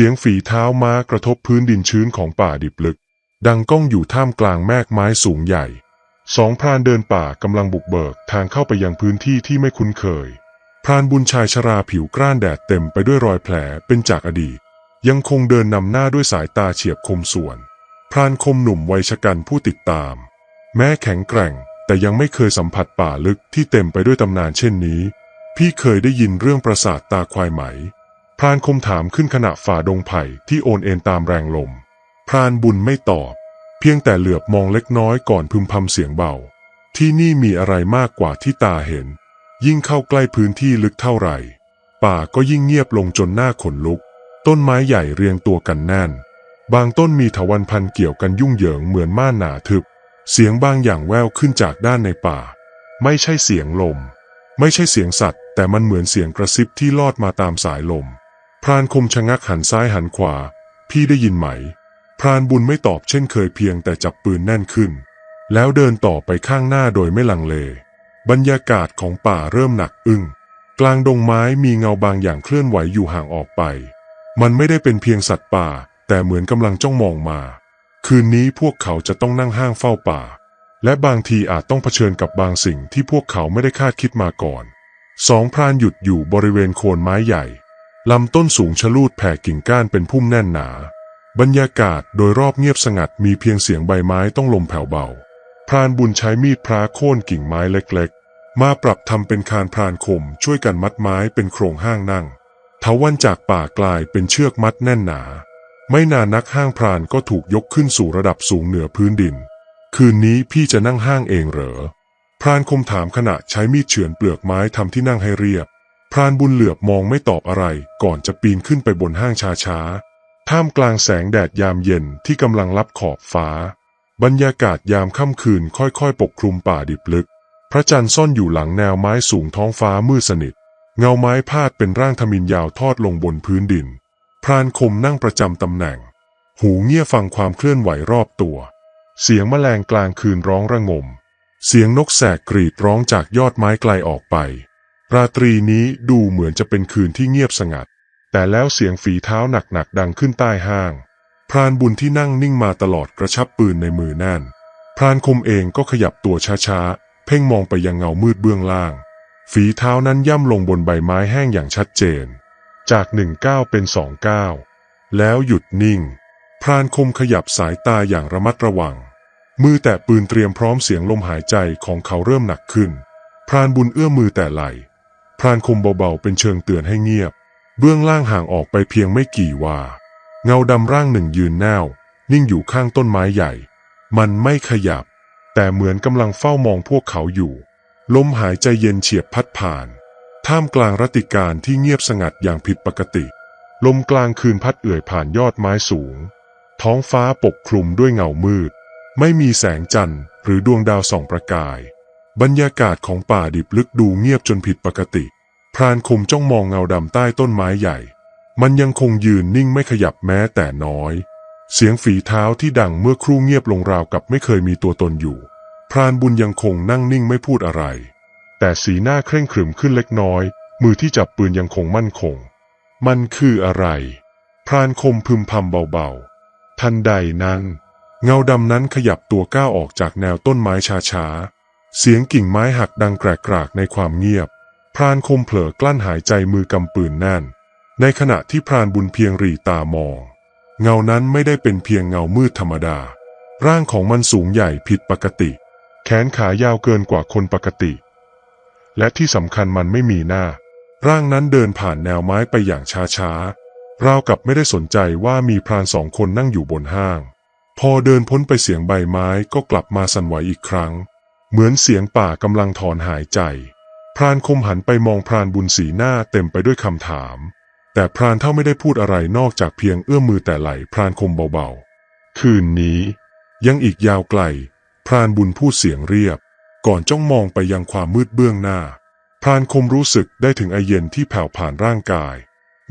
เสียงฝีเท้าม้ากระทบพื้นดินชื้นของป่าดิบลึก ดังก้องอยู่ท่ามกลางแมกไม้สูงใหญ่ สองพรานเดินป่ากำลังบุกเบิกทางเข้าไปยังพื้นที่ที่ไม่คุ้นเคย พรานบุญชายชราผิวกร้านแดดเต็มไปด้วยรอยแผลเป็นจากอดีต ยังคงเดินนำหน้าด้วยสายตาเฉียบคมส่วน พรานคมหนุ่มวัยชะกันผู้ติดตาม แม้แข็งแกร่งแต่ยังไม่เคยสัมผัสป่าลึกที่เต็มไปด้วยตำนานเช่นนี้ พี่เคยได้ยินเรื่องปราสาทตาควายไหม พรานคมถามขึ้นขณะฝ่าดงไผ่ที่โอนเอ็นตามแรงลม พรานบุญไม่ตอบ เพียงแต่เหลือบมองเล็กน้อยก่อนพึมพำเสียงเบา ที่นี่มีอะไรมากกว่าที่ตาเห็น ยิ่งเข้าใกล้พื้นที่ลึกเท่าไหร่ ป่าก็ยิ่งเงียบลงจนหน้าขนลุก ต้นไม้ใหญ่เรียงตัวกันแน่น บางต้นมีถวันพันเกี่ยวกันยุ่งเหยิงเหมือนม่านหนาทึบ เสียงบางอย่างแววขึ้นจากด้านในป่า ไม่ใช่เสียงลม ไม่ใช่เสียงสัตว์ แต่มันเหมือนเสียงกระซิบที่ลอดมาตามสายลม พรานคมชะงักหันซ้ายหันขวา พี่ได้ยินไหม พรานบุญไม่ตอบเช่นเคยเพียงแต่จับปืนแน่นขึ้น แล้วเดินต่อไปข้างหน้าโดยไม่ลังเล บรรยากาศของป่าเริ่มหนักอึ้งกลางดงไม้มีเงาบางอย่างเคลื่อนไหวอยู่ห่างออกไป มันไม่ได้เป็นเพียงสัตว์ป่า แต่เหมือนกำลังจ้องมองมา คืนนี้พวกเขาจะต้องนั่งห้างเฝ้าป่า และบางทีอาจต้องเผชิญกับบางสิ่งที่พวกเขาไม่ได้คาดคิดมาก่อน สองพรานหยุดอยู่บริเวณโคนไม้ใหญ่ ลำต้นสูงชะลูดแผ่กิ่งก้านเป็นพุ่มแน่นหนา บรรยากาศโดยรอบเงียบสงัดมีเพียงเสียงใบไม้ต้องลมแผ่วเบา พรานบุญใช้มีดพระโค่นกิ่งไม้เล็กๆ มาปรับทำเป็นคานพรานคมช่วยกันมัดไม้เป็นโครงห้างนั่งเถาวันจากป่ากลายเป็นเชือกมัดแน่นหนา ไม่นานนักห้างพรานก็ถูกยกขึ้นสู่ระดับสูงเหนือพื้นดิน คืนนี้พี่จะนั่งห้างเองเหรอ พรานคมถามขณะใช้มีดเฉือนเปลือกไม้ทำที่นั่งให้เรียบ พรานบุญเหลือบมองไม่ตอบอะไร ก่อนจะปีนขึ้นไปบนห้างช้าๆท่ามกลางแสงแดดยามเย็นที่กำลังลับขอบฟ้า บรรยากาศยามค่ำคืนค่อยๆ ปกคลุมป่าดิบลึก พระจันทร์ซ่อนอยู่หลังแนวไม้สูงท้องฟ้ามืดสนิท เงาไม้พาดเป็นร่างทมินยาวทอดลงบนพื้นดิน พรานคมนั่งประจำตำแหน่ง หูเงี่ยฟังความเคลื่อนไหวรอบตัว เสียงแมลงกลางคืนร้องระงม เสียงนกแสกกรีดร้องจากยอดไม้ไกลออกไป ราตรีนี้ดูเหมือนจะเป็นคืนที่เงียบสงัด แต่แล้วเสียงฝีเท้าหนักๆดังขึ้นใต้ห้าง พรานบุญที่นั่งนิ่งมาตลอดกระชับปืนในมือแน่น พรานคมเองก็ขยับตัวช้าๆ เพ่งมองไปยังเงามืดเบื้องล่าง ฝีเท้านั้นย่ำลงบนใบไม้แห้งอย่างชัดเจน จากหนึ่งก้าวเป็นสองก้าวแล้วหยุดนิ่ง พรานคมขยับสายตาอย่างระมัดระวัง มือแตะปืนเตรียมพร้อมเสียงลมหายใจของเขาเริ่มหนักขึ้น พรานบุญเอื้อมมือแต่ไหล พรานคมเบาๆเป็นเชิงเตือนให้เงียบ เบื้องล่างห่างออกไปเพียงไม่กี่วา เงาดำร่างหนึ่งยืนแนว นิ่งอยู่ข้างต้นไม้ใหญ่ มันไม่ขยับ แต่เหมือนกำลังเฝ้ามองพวกเขาอยู่ ลมหายใจเย็นเฉียบพัดผ่าน ท่ามกลางรติการที่เงียบสงัดอย่างผิดปกติ ลมกลางคืนพัดเอื่อยผ่านยอดไม้สูง ท้องฟ้าปกคลุมด้วยเงามืด ไม่มีแสงจันทร์หรือดวงดาวส่องประกาย บรรยากาศของป่าดิบลึกดูเงียบจนผิดปกติ พรานคมจ้องมองเงาดำใต้ต้นไม้ใหญ่ มันยังคงยืนนิ่งไม่ขยับแม้แต่น้อย เสียงฝีเท้าที่ดังเมื่อครู่เงียบลงราวกับไม่เคยมีตัวตนอยู่ พรานบุญยังคงนั่งนิ่งไม่พูดอะไร แต่สีหน้าเคร่งขรึมขึ้นเล็กน้อย มือที่จับปืนยังคงมั่นคง มันคืออะไร พรานคมพึมพำเบาๆ ทันใดนั้น เงาดำนั้นขยับตัวก้าวออกจากแนวต้นไม้ช้าๆ เสียงกิ่งไม้หักดังแกรกๆในความเงียบ พรานคมเผลอกลั้นหายใจมือกำปืนแน่น ในขณะที่พรานบุญเพียงรีตามอง เงานั้นไม่ได้เป็นเพียงเงามืดธรรมดา ร่างของมันสูงใหญ่ผิดปกติ แขนขายาวเกินกว่าคนปกติ และที่สำคัญมันไม่มีหน้า ร่างนั้นเดินผ่านแนวไม้ไปอย่างช้าๆ ราวกับไม่ได้สนใจว่ามีพรานสองคนนั่งอยู่บนห้าง พอเดินพ้นไปเสียงใบไม้ก็กลับมาสั่นไหวอีกครั้ง เหมือนเสียงป่ากำลังถอนหายใจ พรานคมหันไปมองพรานบุญสีหน้าเต็มไปด้วยคำถาม แต่พรานเท่าไม่ได้พูดอะไรนอกจากเพียงเอื้อมมือแต่ไหลพรานคมเบาๆ คืนนี้ ยังอีกยาวไกล พรานบุญพูดเสียงเรียบ ก่อนจ้องมองไปยังความมืดเบื้องหน้า พรานคมรู้สึกได้ถึงไอเย็นที่แผ่วผ่านร่างกาย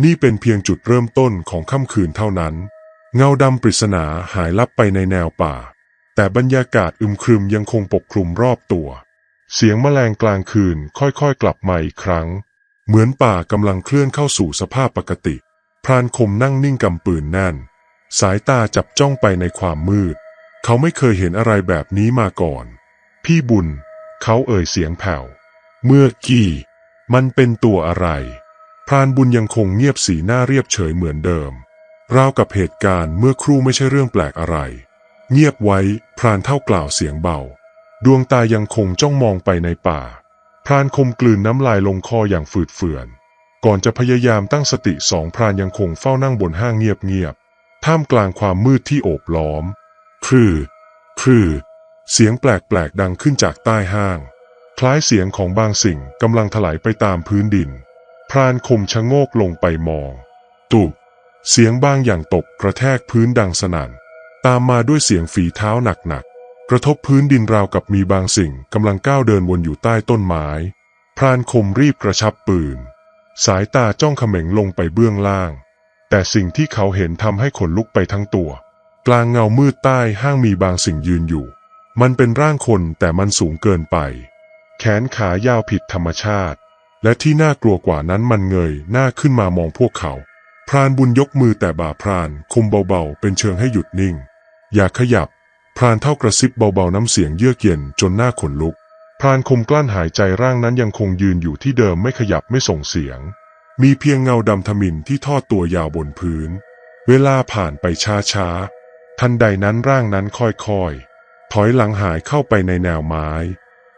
นี่เป็นเพียงจุดเริ่มต้นของค่ำคืนเท่านั้น เงาดำปริศนาหายลับไปในแนวป่า แต่บรรยากาศอึมครึมยังคงปกคลุมรอบตัว เสียงแมลงกลางคืนค่อยๆ กลับมาอีกครั้ง เหมือนป่ากำลังเคลื่อนเข้าสู่สภาพปกติ พรานคมนั่งนิ่งกำปืนแน่น สายตาจับจ้องไปในความมืด เขาไม่เคยเห็นอะไรแบบนี้มาก่อน พี่บุญ เขาเอ่ยเสียงแผ่ว เมื่อกี้ มันเป็นตัวอะไร พรานบุญยังคงเงียบสีหน้าเรียบเฉยเหมือนเดิมราวกับเหตุการณ์เมื่อครู่ไม่ใช่เรื่องแปลกอะไร เงียบไว้ พรานเท่ากล่าวเสียงเบา ดวงตายังคงจ้องมองไปในป่า พรานคมกลืนน้ำลายลงคออย่างฝืดเฟือน ก่อนจะพยายามตั้งสติสองพรานยังคงเฝ้านั่งบนห้างเงียบๆ ท่ามกลางความมืดที่โอบล้อม ครือ ครือ เสียงแปลกๆดังขึ้นจากใต้ห้าง คล้ายเสียงของบางสิ่งกำลังถลายไปตามพื้นดิน พรานคมชะโงกลงไปมอง ตุบเสียงบางอย่างตกกระแทกพื้นดังสนั่น ตามมาด้วยเสียงฝีเท้าหนักๆ กระทบพื้นดินราวกับมีบางสิ่งกำลังก้าวเดินวนอยู่ใต้ต้นไม้ พรานคมรีบกระชับปืน สายตาจ้องเขม็งลงไปเบื้องล่าง แต่สิ่งที่เขาเห็นทำให้ขนลุกไปทั้งตัว กลางเงามืดใต้ห้างมีบางสิ่งยืนอยู่ มันเป็นร่างคนแต่มันสูงเกินไป แขนขายาวผิดธรรมชาติ และที่น่ากลัวกว่านั้นมันเงยหน้าขึ้นมามองพวกเขา พรานบุญยกมือแต่บ่าพรานคุมเบาๆ เป็นเชิงให้หยุดนิ่ง อย่าขยับ พรานเท่ากระซิบเบาๆน้ำเสียงเยือกเย็นจนหน้าขนลุก พรานคมกลั้นหายใจร่างนั้นยังคงยืนอยู่ที่เดิมไม่ขยับไม่ส่งเสียง มีเพียงเงาดำทมินที่ทอดตัวยาวบนพื้น เวลาผ่านไปช้าๆ ทันใดนั้นร่างนั้นค่อยๆ ถอยหลังหายเข้าไปในแนวไม้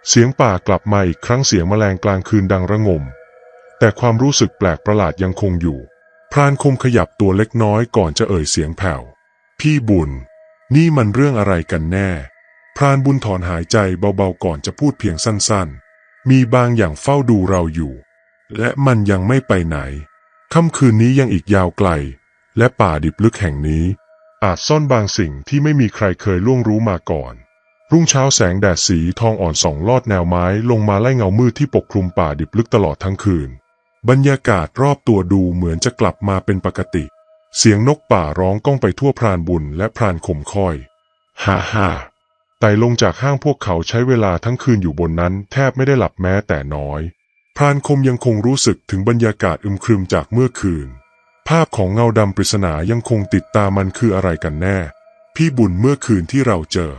เสียงป่ากลับมาอีกครั้งเสียงแมลงกลางคืนดังระงม แต่ความรู้สึกแปลกประหลาดยังคงอยู่ พรานคมขยับตัวเล็กน้อยก่อนจะเอ่ยเสียงแผ่ว พี่บุญ นี่มันเรื่องอะไรกันแน่ พรานบุญถอนหายใจเบาๆก่อนจะพูดเพียงสั้นๆ มีบางอย่างเฝ้าดูเราอยู่ และมันยังไม่ไปไหน ค่ำคืนนี้ยังอีกยาวไกล และป่าดิบลึกแห่งนี้ อาจซ่อนบางสิ่งที่ไม่มีใครเคยล่วงรู้มาก่อน รุ่งเช้าแสงแดดสีทองอ่อนส่องลอดแนวไม้ลงมาไล่เงามืดที่ปกคลุมป่าดิบลึกตลอดทั้งคืน บรรยากาศรอบตัวดูเหมือนจะกลับมาเป็นปกติ เสียงนกป่าร้องก้องไปทั่วพรานบุญและพรานข่มคอยฮ่าฮ่าไต่ลงจากห้างพวกเขาใช้เวลาทั้งคืนอยู่บนนั้น แทบไม่ได้หลับแม้แต่น้อย พรานคมยังคงรู้สึกถึงบรรยากาศอึมครึมจากเมื่อคืน ภาพของเงาดำปริศนายังคงติดตามันคืออะไรกันแน่ พี่บุญเมื่อคืนที่เราเจอ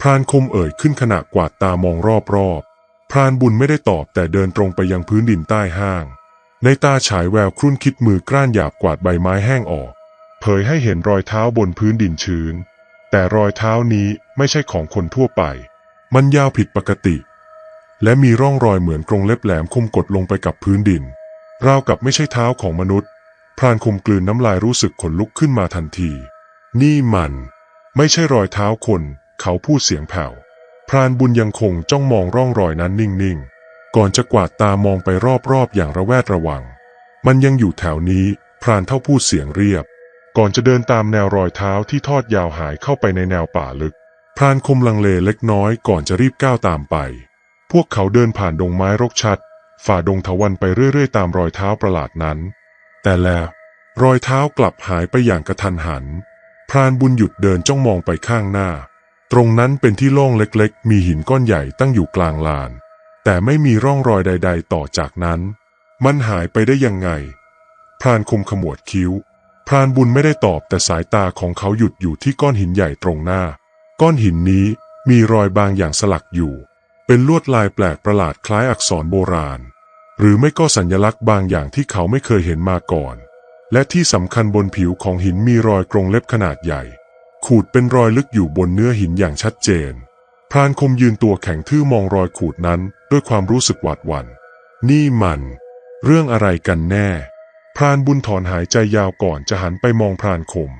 พรานคมเอ่ยขึ้นขณะกวาดตามองรอบๆพรานบุญไม่ได้ตอบแต่เดินตรงไปยังพื้นดินใต้ห้าง ในตาฉายแววครุ่นคิดมือกล้านหยาบกวาดใบไม้แห้งออก เผยให้เห็นรอยเท้าบนพื้นดินชื้น แต่รอยเท้านี้ไม่ใช่ของคนทั่วไป มันยาวผิดปกติ และมีร่องรอยเหมือนกรงเล็บแหลมคมกดลงไปกับพื้นดิน ราวกับไม่ใช่เท้าของมนุษย์ พรานคมกลืนน้ำลายรู้สึกขนลุกขึ้นมาทันที นี่มัน ไม่ใช่รอยเท้าคน เขาพูดเสียงแผ่ว พรานบุญยังคงจ้องมองร่องรอยนั้นนิ่งๆ ก่อนจะกวาดตามองไปรอบๆอย่างระแวดระวัง มันยังอยู่แถวนี้พรานเท่าพูดเสียงเรียบ ก่อนจะเดินตามแนวรอยเท้าที่ทอดยาวหายเข้าไปในแนวป่าลึก พรานคมลังเลเล็กน้อยก่อนจะรีบก้าวตามไป พวกเขาเดินผ่านดงไม้รกชัด ฝ่าดงทวันไปเรื่อยๆ ตามรอยเท้าประหลาดนั้น แต่แล้วรอยเท้ากลับหายไปอย่างกระทันหัน พรานบุญหยุดเดินจ้องมองไปข้างหน้า ตรงนั้นเป็นที่โล่งเล็กๆ มีหินก้อนใหญ่ตั้งอยู่กลางลาน แต่ไม่มีร่องรอยใด ๆ ต่อจากนั้น มันหายไปได้ยังไง พรานคมขมวดคิ้ว พรานบุญไม่ได้ตอบแต่สายตาของเขาหยุดอยู่ที่ก้อนหินใหญ่ตรงหน้า ก้อนหินนี้มีรอยบางอย่างสลักอยู่ เป็นลวดลายแปลกประหลาดคล้ายอักษรโบราณ หรือไม่ก็สัญลักษณ์บางอย่างที่เขาไม่เคยเห็นมาก่อน และที่สำคัญบนผิวของหินมีรอยกรงเล็บขนาดใหญ่ ขูดเป็นรอยลึกอยู่บนเนื้อหินอย่างชัดเจน พรานคมยืนตัวแข็งทื่อมองรอยขูดนั้นด้วยความรู้สึกหวาดหวัน่น นี่มัน เรื่องอะไรกันแน่ พรานบุญถอนหายใจยาวก่อนจะหันไปมองพรานคม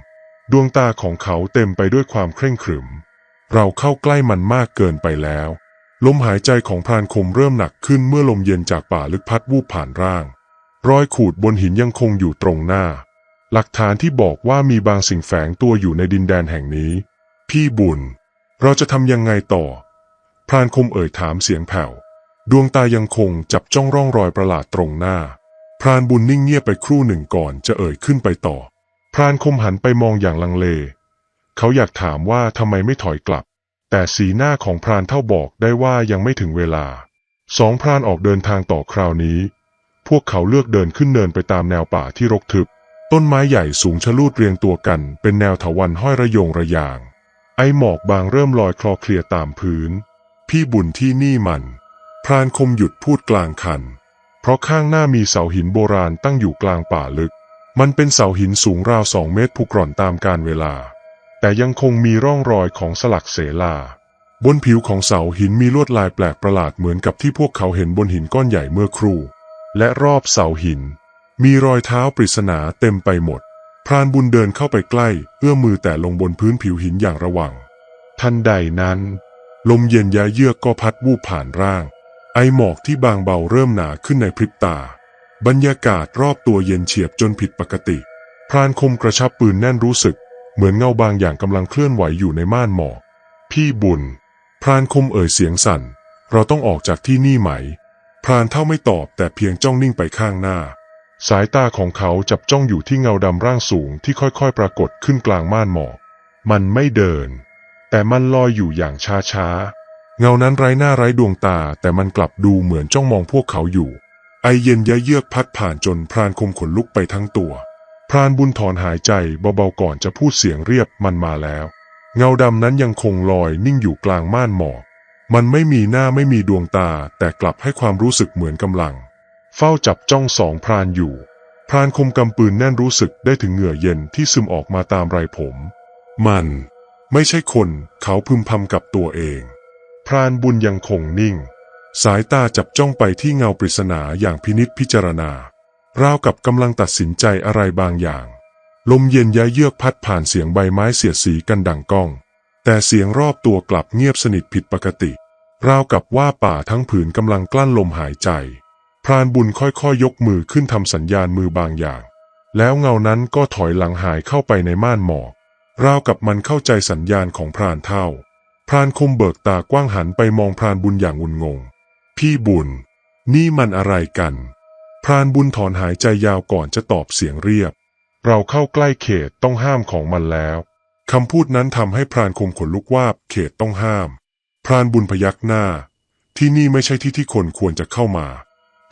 ดวงตาของเขาเต็มไปด้วยความเคร่งขรึม เราเข้าใกล้มันมากเกินไปแล้ว ลมหายใจของพรานคมเริ่มหนักขึ้นเมื่อลมเย็นจากป่าลึกพัดวูบผ่านร่าง รอยขูดบนหินยังคงอยู่ตรงหน้า หลักฐานที่บอกว่ามีบางสิ่งแฝงตัวอยู่ในดินแดนแห่งนี้ พี่บุญ เราจะทำยังไงต่อ พรานคมเอ่ยถามเสียงแผ่ว ดวงตายังคงจับจ้องร่องรอยประหลาดตรงหน้า พรานบุญนิ่งเงียบไปครู่หนึ่งก่อนจะเอ่ยขึ้นไปต่อ พรานคมหันไปมองอย่างลังเล เขาอยากถามว่าทำไมไม่ถอยกลับ แต่สีหน้าของพรานเท่าบอกได้ว่ายังไม่ถึงเวลา สองพรานออกเดินทางต่อคราวนี้ พวกเขาเลือกเดินขึ้นเนินไปตามแนวป่าที่รกทึบ ต้นไม้ใหญ่สูงชะลูดเรียงตัวกันเป็นแนวถาวันห้อยระยงระยาง ไอหมอกบางเริ่มลอยคลอเคลียตามพื้น พี่บุญที่นี่มัน พรานคมหยุดพูดกลางคัน เพราะข้างหน้ามีเสาหินโบราณตั้งอยู่กลางป่าลึก มันเป็นเสาหินสูงราวสองเมตรผุกร่อนตามกาลเวลา แต่ยังคงมีร่องรอยของสลักเสลา บนผิวของเสาหินมีลวดลายแปลกประหลาดเหมือนกับที่พวกเขาเห็นบนหินก้อนใหญ่เมื่อครู่ และรอบเสาหิน มีรอยเท้าปริศนาเต็มไปหมด พรานบุญเดินเข้าไปใกล้ เอื้อมมือแต่ลงบนพื้นผิวหินอย่างระวัง ทันใดนั้น ลมเย็นยาเยือกก็พัดวูบผ่านร่าง ไอหมอกที่บางเบาเริ่มหนาขึ้นในพริบตา บรรยากาศรอบตัวเย็นเฉียบจนผิดปกติ พรานคมกระชับปืนแน่นรู้สึก เหมือนเงาบางอย่างกำลังเคลื่อนไหวอยู่ในม่านหมอก พี่บุญ พรานคมเอ่ยเสียงสั่น เราต้องออกจากที่นี่ไหม พรานเท่าไม่ตอบแต่เพียงจ้องนิ่งไปข้างหน้า สายตาของเขาจับจ้องอยู่ที่เงาดำร่างสูงที่ค่อยๆ ปรากฏขึ้นกลางม่านหมอก มันไม่เดิน แต่มันลอยอยู่อย่างช้าๆ เงานั้นไร้หน้าไร้ดวงตา แต่มันกลับดูเหมือนจ้องมองพวกเขาอยู่ ไอเย็นยะเยือกพัดผ่านจนพรานคมขนลุกไปทั้งตัว พรานบุญถอนหายใจเบาๆก่อนจะพูดเสียงเรียบมันมาแล้ว เงาดำนั้นยังคงลอยนิ่งอยู่กลางม่านหมอก มันไม่มีหน้าไม่มีดวงตา แต่กลับให้ความรู้สึกเหมือนกำลัง เฝ้าจับจ้องสองพรานอยู่ พรานคมกำปืนแน่นรู้สึกได้ถึงเหงื่อเย็นที่ซึมออกมาตามไรผม มัน ไม่ใช่คนเขาพึมพำกับตัวเอง พรานบุญยังคงนิ่ง สายตาจับจ้องไปที่เงาปริศนาอย่างพินิษพิจารณาราวกับกำลังตัดสินใจอะไรบางอย่าง ลมเย็นยะเยือกพัดผ่านเสียงใบไม้เสียดสีกันดังก้อง แต่เสียงรอบตัวกลับเงียบสนิทผิดปกติ ราวกับว่าป่าทั้งผืนกำลังกลั้นลมหายใจ พรานบุญค่อยๆยยกมือขึ้นทำสัญญาณมือบางอย่าง แล้วเงานั้นก็ถอยหลังหายเข้าไปในม่านหมอกราวกับมันเข้าใจสัญญาณของพรานเท่า พรานคมเบิกตากว้างหันไปมองพรานบุญอย่างงุนงง พี่บุญ นี่มันอะไรกัน พรานบุญถอนหายใจยาวก่อนจะตอบเสียงเรียบ เราเข้าใกล้เขตต้องห้ามของมันแล้วคำพูดนั้นทำให้พรานคมขนลุกวาบเขตต้องห้าม พรานบุญพยักหน้า ที่นี่ไม่ใช่ที่ที่คนควรจะเข้ามา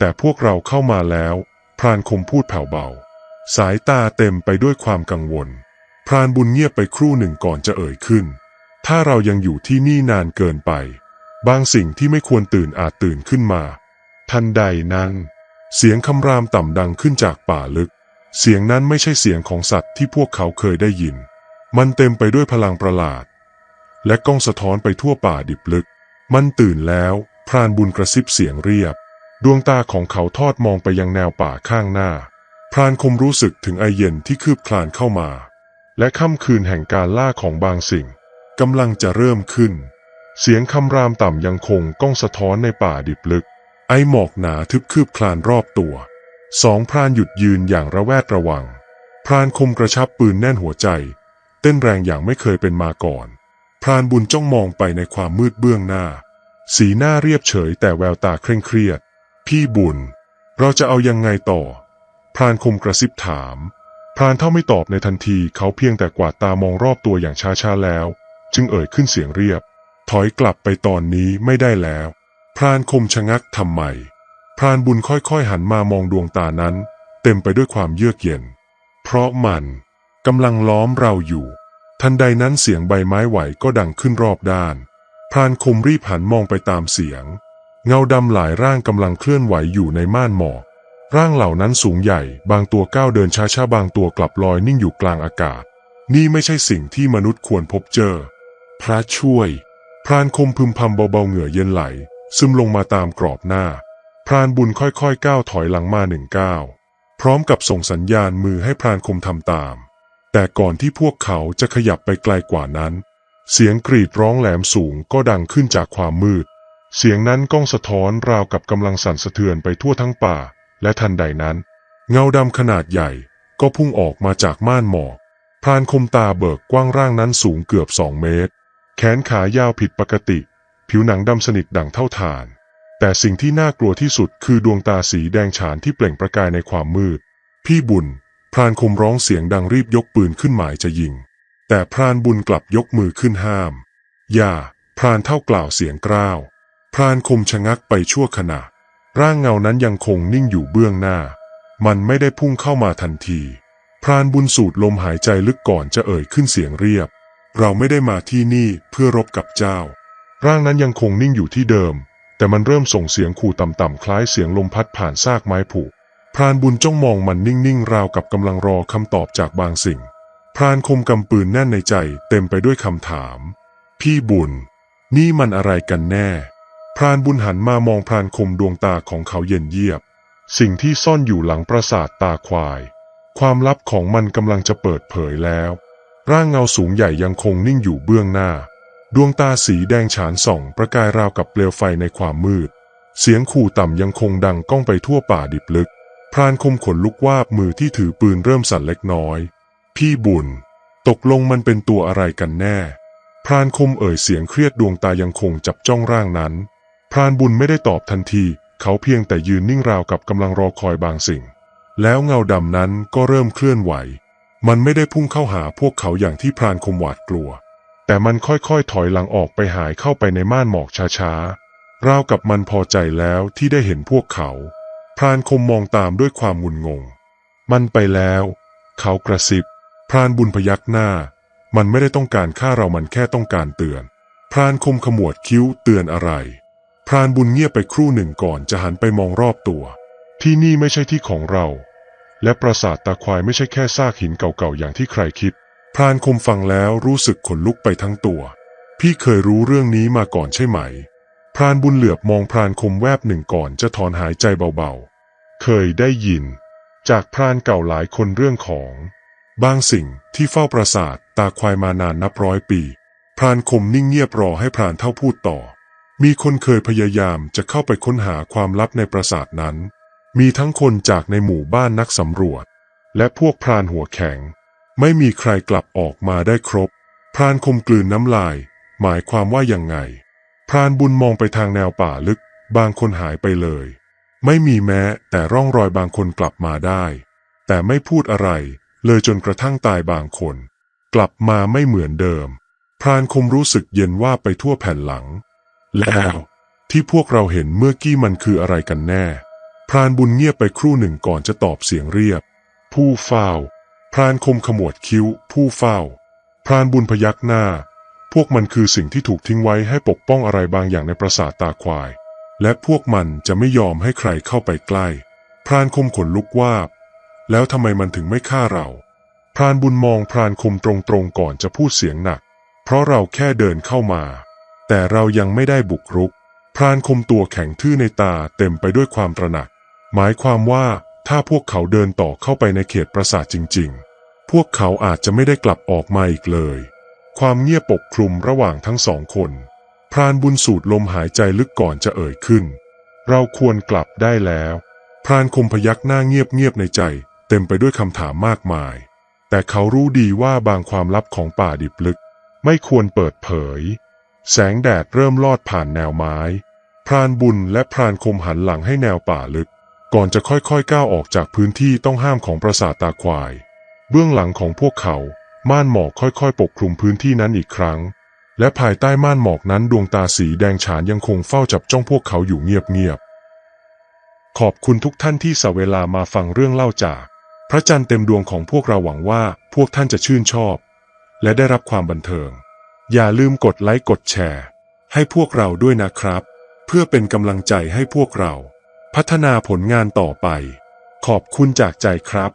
แต่พวกเราเข้ามาแล้ว พรานคมพูดแผ่วเบา สายตาเต็มไปด้วยความกังวล พรานบุญเงียบไปครู่หนึ่งก่อนจะเอ่ยขึ้น ถ้าเรายังอยู่ที่นี่นานเกินไป บางสิ่งที่ไม่ควรตื่นอาจตื่นขึ้นมา ทันใดนั้นเสียงคำรามต่ำดังขึ้นจากป่าลึก เสียงนั้นไม่ใช่เสียงของสัตว์ที่พวกเขาเคยได้ยิน มันเต็มไปด้วยพลังประหลาด และก้องสะท้อนไปทั่วป่าดิบลึก มันตื่นแล้ว พรานบุญกระซิบเสียงเรียบ ดวงตาของเขาทอดมองไปยังแนวป่าข้างหน้า พรานคมรู้สึกถึงไอเย็นที่คืบคลานเข้ามา และค่ำคืนแห่งการล่าของบางสิ่งกำลังจะเริ่มขึ้น เสียงคำรามต่ำยังคงก้องสะท้อนในป่าดิบลึก ไอหมอกหนาทึบคืบคลานรอบตัว สองพรานหยุดยืนอย่างระแวดระวัง พรานคมกระชับปืนแน่นหัวใจ เต้นแรงอย่างไม่เคยเป็นมาก่อน พรานบุญจ้องมองไปในความมืดเบื้องหน้า สีหน้าเรียบเฉยแต่แววตาเคร่งเครียด พี่บุญ เราจะเอายังไงต่อ พรานคมกระซิบถาม พรานเท่าไม่ตอบในทันทีเขาเพียงแต่กวาดตามองรอบตัวอย่างช้าๆแล้ว จึงเอ่ยขึ้นเสียงเรียบ ถอยกลับไปตอนนี้ไม่ได้แล้ว พรานคมชะงักทำไม พรานบุญค่อยๆหันมามองดวงตานั้น เต็มไปด้วยความเยือกเย็น เพราะมันกำลังล้อมเราอยู่ ทันใดนั้นเสียงใบไม้ไหวก็ดังขึ้นรอบด้าน พรานคมรีบหันมองไปตามเสียง เงาดำหลายร่างกำลังเคลื่อนไหวอยู่ในม่านหมอกร่างเหล่านั้นสูงใหญ่ บางตัวก้าวเดินช้าๆ บางตัวกลับลอยนิ่งอยู่กลางอากาศ นี่ไม่ใช่สิ่งที่มนุษย์ควรพบเจอ พระช่วย พรานคมพึมพำเบาๆเหงื่อเย็นไหล ซึมลงมาตามกรอบหน้า พรานบุญค่อยๆ ก้าวถอยหลังมาหนึ่งก้าวพร้อมกับส่งสัญญาณมือให้พรานคมทำตาม แต่ก่อนที่พวกเขาจะขยับไปไกลกว่านั้น เสียงกรีดร้องแหลมสูงก็ดังขึ้นจากความมืด เสียงนั้นก้องสะท้อนราวกับกำลังสั่นสะเทือนไปทั่วทั้งป่า และทันใดนั้น เงาดำขนาดใหญ่ก็พุ่งออกมาจากม่านหมอกพรานคมตาเบิกกว้างร่างนั้นสูงเกือบสองเมตร แขนขายาวผิดปกติ ผิวหนังดำสนิทดั่งเท่าถ่าน แต่สิ่งที่น่ากลัวที่สุดคือดวงตาสีแดงฉานที่เปล่งประกายในความมืด พี่บุญ พรานคมร้องเสียงดังรีบยกปืนขึ้นหมายจะยิง แต่พรานบุญกลับยกมือขึ้นห้าม อย่า พรานเท่ากล่าวเสียงกร้าว พรานคมชะงักไปชั่วขณะ ร่างเงานั้นยังคงนิ่งอยู่เบื้องหน้า มันไม่ได้พุ่งเข้ามาทันที พรานบุญสูดลมหายใจลึกก่อนจะเอ่ยขึ้นเสียงเรียบ เราไม่ได้มาที่นี่เพื่อรบกับเจ้า ร่างนั้นยังคงนิ่งอยู่ที่เดิม แต่มันเริ่มส่งเสียงขู่ต่ำๆคล้ายเสียงลมพัดผ่านซากไม้ผุพรานบุญจ้องมองมันนิ่งๆราวกับกำลังรอคำตอบจากบางสิ่ง พรานคมกำปืนแน่นในใจเต็มไปด้วยคำถาม พี่บุญ นี่มันอะไรกันแน่ พรานบุญหันมามองพรานคมดวงตาของเขาเย็นเยียบ สิ่งที่ซ่อนอยู่หลังปราสาทตาควาย ความลับของมันกำลังจะเปิดเผยแล้ว ร่างเงาสูงใหญ่ยังคงนิ่งอยู่เบื้องหน้า ดวงตาสีแดงฉานส่อง ประกายราวกับเปลวไฟในความมืด เสียงขู่ต่ำยังคงดังก้องไปทั่วป่าดิบลึก พรานคมขนลุกวาบมือที่ถือปืนเริ่มสั่นเล็กน้อย พี่บุญ ตกลงมันเป็นตัวอะไรกันแน่ พรานคมเอ่ยเสียงเครียดดวงตายังคงจับจ้องร่างนั้น พรานบุญไม่ได้ตอบทันที เขาเพียงแต่ยืนนิ่งราวกับกำลังรอคอยบางสิ่ง แล้วเงาดำนั้นก็เริ่มเคลื่อนไหว มันไม่ได้พุ่งเข้าหาพวกเขาอย่างที่พรานคมหวาดกลัว แต่มันค่อยๆถอยหลังออกไปหายเข้าไปในม่านหมอกช้าๆ ราวกับมันพอใจแล้วที่ได้เห็นพวกเขา พรานคมมองตามด้วยความงุนงง มันไปแล้ว เขากระซิบ พรานบุญพยักหน้า มันไม่ได้ต้องการฆ่าเรามันแค่ต้องการเตือน พรานคมขมวดคิ้วเตือนอะไร พรานบุญเงียบไปครู่หนึ่งก่อนจะหันไปมองรอบตัว ที่นี่ไม่ใช่ที่ของเรา และปราสาทตาควายไม่ใช่แค่ซากหินเก่าๆอย่างที่ใครคิด พรานคมฟังแล้วรู้สึกขนลุกไปทั้งตัว พี่เคยรู้เรื่องนี้มาก่อนใช่ไหม พรานบุญเหลือบมองพรานคมแวบหนึ่งก่อนจะถอนหายใจเบาๆ เคยได้ยิน จากพรานเก่าหลายคนเรื่องของ บางสิ่งที่เฝ้าปราสาทตาควายมานานนับร้อยปี พรานคมนิ่งเงียบรอให้พรานเท่าพูดต่อ มีคนเคยพยายามจะเข้าไปค้นหาความลับในปราสาทนั้น มีทั้งคนจากในหมู่บ้านนักสำรวจ และพวกพรานหัวแข็ง ไม่มีใครกลับออกมาได้ครบ พรานคมกลืนน้ำลาย หมายความว่ายังไง พรานบุญมองไปทางแนวป่าลึก บางคนหายไปเลย ไม่มีแม้แต่ร่องรอยบางคนกลับมาได้ แต่ไม่พูดอะไร เลยจนกระทั่งตายบางคน กลับมาไม่เหมือนเดิม พรานคมรู้สึกเย็นว่าไปทั่วแผ่นหลัง แล้ว ที่พวกเราเห็นเมื่อกี้มันคืออะไรกันแน่ พรานบุญเงียบไปครู่หนึ่งก่อนจะตอบเสียงเรียบ ผู้เฝ้า พรานคมขมวดคิ้ว ผู้เฝ้า พรานบุญพยักหน้า พวกมันคือสิ่งที่ถูกทิ้งไว้ให้ปกป้องอะไรบางอย่างในปราสาทตาควาย และพวกมันจะไม่ยอมให้ใครเข้าไปใกล้ พรานคมขนลุกวาบ แล้วทำไมมันถึงไม่ฆ่าเรา พรานบุญมองพรานคมตรงๆก่อนจะพูดเสียงหนัก เพราะเราแค่เดินเข้ามา แต่เรายังไม่ได้บุกรุก พรานคมตัวแข็งทื่อในตาเต็มไปด้วยความตระหนัก หมายความว่าถ้าพวกเขาเดินต่อเข้าไปในเขตปราสาทจริง ๆ พวกเขาอาจจะไม่ได้กลับออกมาอีกเลย ความเงียบปกคลุมระหว่างทั้งสองคน พรานบุญสูดลมหายใจลึกก่อนจะเอ่ยขึ้น เราควรกลับได้แล้ว พรานคมพยักหน้าเงียบๆในใจ เต็มไปด้วยคำถามมากมาย แต่เขารู้ดีว่าบางความลับของป่าดิบลึก ไม่ควรเปิดเผย แสงแดดเริ่มลอดผ่านแนวไม้ พรานบุญและพรานคมหันหลังให้แนวป่าลึก ก่อนจะค่อยๆก้าวออกจากพื้นที่ต้องห้ามของปราสาทตาควาย เบื้องหลังของพวกเขา ม่านหมอกค่อยๆ ปกคลุมพื้นที่นั้นอีกครั้ง และภายใต้ม่านหมอกนั้นดวงตาสีแดงฉานยังคงเฝ้าจับจ้องพวกเขาอยู่เงียบๆ ขอบคุณทุกท่านที่เสเวลามาฟังเรื่องเล่าจาก พระจันทร์เต็มดวงของพวกเราหวังว่าพวกท่านจะชื่นชอบ และได้รับความบันเทิง อย่าลืมกดไลค์กดแชร์ ให้พวกเราด้วยนะครับ เพื่อเป็นกำลังใจให้พวกเรา พัฒนาผลงานต่อไป ขอบคุณจากใจครับ